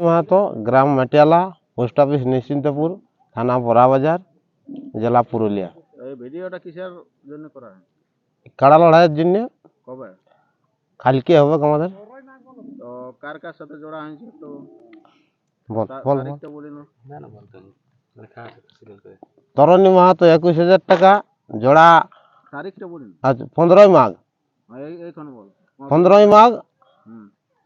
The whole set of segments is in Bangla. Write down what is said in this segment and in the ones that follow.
মাহাতো গ্রাম মাটিয়ালা পোস্ট অফিস নিশ্চিন্তপুর থানা বড়াবাজার জেলা পুরুলিয়া। এই ভিডিওটা কিসের জন্য করা হয়? কাড়া লড়াইয়ের জন্য। কবে? কালকে হবে আমাদের। তো কার কার সাথে জোড়া হয়েছে তো বল তা- বল। বল। তারিখটা বলিন তরণী মাহাতো একুশ হাজার টাকা জোড়া তারিখটা বলিন। আজ পনেরোই মাঘ। পনেরোই মাঘ।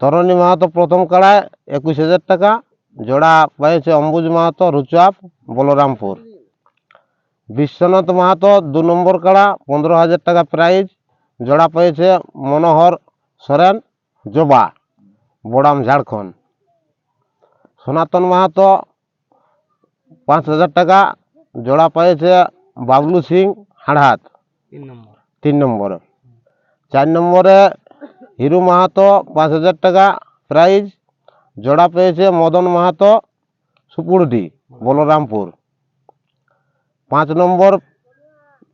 তরণী মাহাতো প্রথম কাড়ায় একুশ হাজার টাকা জোড়া পেয়েছে অম্বুজ মাহাতো রুচাপ বলরামপুর। বিশ্বনাথ মাহাতো দু নম্বর কাড়া পনেরো হাজার টাকা প্রাইজ। জোড়া পেয়েছে মনোহর সরেন জোবা বড়াম ঝাড়খণ্ড। সনাতন মাহাতো পাঁচ হাজার টাকা জোড়া পেয়েছে বাবলু সিং হাড়হাত। তিন নম্বর। চার নম্বরে হিরু মাহাতো পাঁচ হাজার টাকা প্রাইজ। জোড়া পেয়েছে মদন মাহাতো সুপুরডি বলরামপুর। পাঁচ নম্বর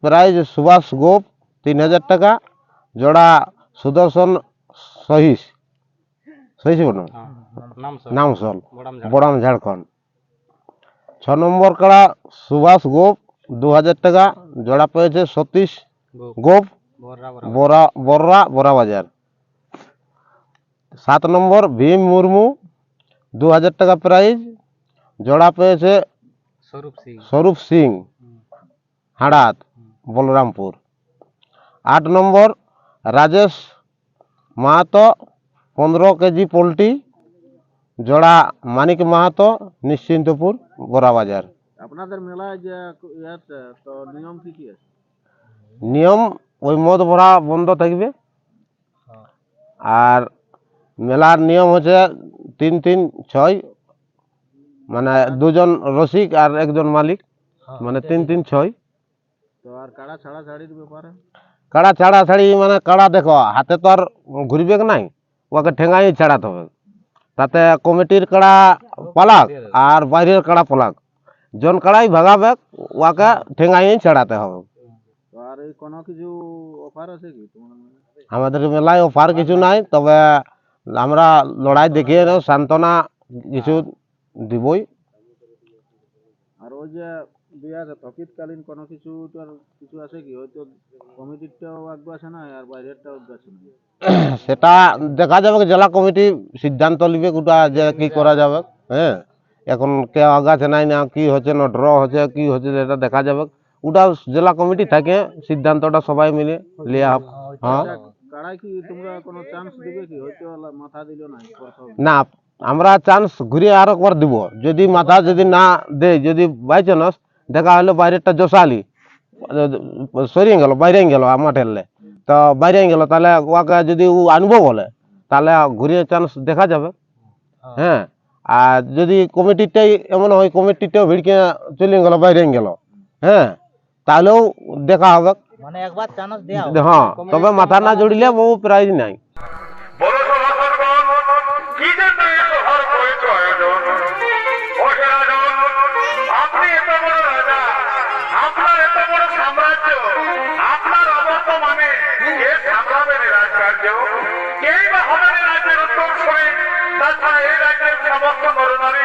প্রাইজ সুভাষ গোপ তিন হাজার টাকা। জোড়া সুদর্শন সহিস। সহিস বলুন। নাম নামসল বড়াম ঝাড়খণ্ড। ছ নম্বর কাড়া সুভাষ গোপ দু হাজার টাকা। জোড়া পেয়েছে সতীশ গোপ। বড়া বড়রা বড়া বাজার। সাত নম্বর ভীম মুর্মু দু হাজার টাকা প্রাইজ। জোড়া পেয়েছে স্বরূপ সিং। স্বরূপ সিং হাড়াত বলরামপুর। আট নম্বর রাজেশ মাহাতো পনেরো কেজি পোলট্রি। জোড়া মানিক মাহাতো নিশ্চিন্তপুর বড়াবাজার আপনাদের মেলায় যে তো নিয়ম কি কি আছে? নিয়ম ওই মদ ভরা বন্ধ থাকবে। আর মেলার নিয়ম হচ্ছে তিন তিন ছয় মানে দুজন রসিক আর একজন মালিক মানে তিন তিন ছয়। তো আর কাড়া ছাড়া ছাড়ির ব্যাপারে? কাড়া ছাড়া ছাড়ি মানে কাড়া দেখো হাতে তো আর ঘুরবে নাই? ওকে ঠেঙাই ছাড়াতে হবে। তাতে কমিটির কাড়া পালাক আর বাইরের কাড়া পালাক জন কাড়াই ভাগাবে ওকে ঠেঙাই ছাড়াতে হবে তো আর এই কোনো কিছু অফার আছে কি তোমার মেলায়? আমাদের মেলায় অফার কিছু নাই তবে আমরা লড়াই দেখিয়ে নেব সান্ত্বনা কিছু দিবই আর ওই যে বিয়ার তকিতকালীন কোনো কিছু তোর কিছু আছে কি? হয়তো কমিটিরটাও আগ্য আছে না আর বাইরেরটাও আগ্য আছে না সেটা দেখা যাবে জেলা কমিটি সিদ্ধান্ত নিবে গোটা যে কি করা যাবে হ্যাঁ? এখন কে আগাছে নাই না কি হচ্ছে না ড্র হচ্ছে কি হচ্ছে সেটা দেখা যাবে। ওটা জেলা কমিটি থাকে সিদ্ধান্তটা সবাই মিলে লিয়া হবে। হ্যাঁ। কাড়াই কি তোমরা কোনো চান্স দিবে কি? হয়তো আলা- মাথা দিল না প্রথম না আমরা চান্স ঘুরিয়ে আর একবার দিব। যদি মাথা যদি না দেয় যদি বাই চান্স দেখা হলো বাইরেরটা জোসালি সরিয়ে গেল বাইরে গেল আমার ঠেললে তো বাইরে গেল তাহলে ওকে যদি ও আনব বলে তাহলে ঘুরিয়ে চান্স দেখা যাবে। হ্যাঁ। আর যদি কমিটিটাই এমন হয় কমিটিটাও ভিড়কে চলে গেল বাইরে গেল হ্যাঁ তাহলেও দেখা হবে। মানে একবার চান্স দেওয়া হ্যাঁ তবে মাথা না জড়িলে বহু প্রাইজ নাই। বক্তব্য মরণারী